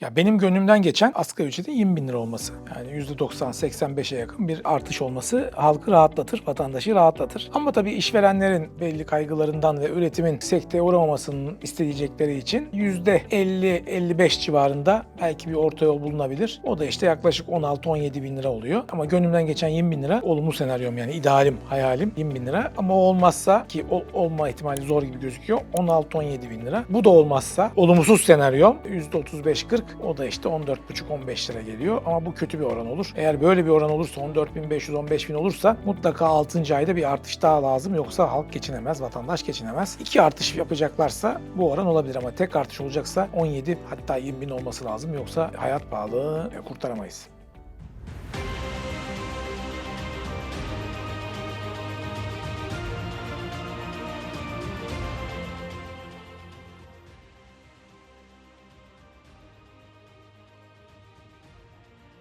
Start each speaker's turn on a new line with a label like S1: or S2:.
S1: Ya benim gönlümden geçen asgari ücretin 20 bin lira olması. Yani %90-85'e yakın bir artış olması halkı rahatlatır, vatandaşı rahatlatır. Ama tabii işverenlerin belli kaygılarından ve üretimin sekteye uğramamasının isteyecekleri için %50-55 civarında belki bir orta yol bulunabilir. O da işte yaklaşık 16-17 bin lira oluyor. Ama gönlümden geçen 20 bin lira olumlu senaryom yani idealim, hayalim 20 bin lira. Ama o olmazsa ki ol- olma ihtimali zor gibi gözüküyor 16-17 bin lira. Bu da olmazsa olumsuz senaryom %35-40 o da işte 14,5-15 lira geliyor. Ama bu kötü bir oran olur. Eğer böyle bir oran olursa 14.500-15.000 olursa mutlaka 6. ayda bir artış daha lazım. Yoksa halk geçinemez, vatandaş geçinemez. İki artış yapacaklarsa bu oran olabilir ama tek artış olacaksa 17 hatta 20 bin olması lazım. Yoksa hayat pahalılığını kurtaramayız.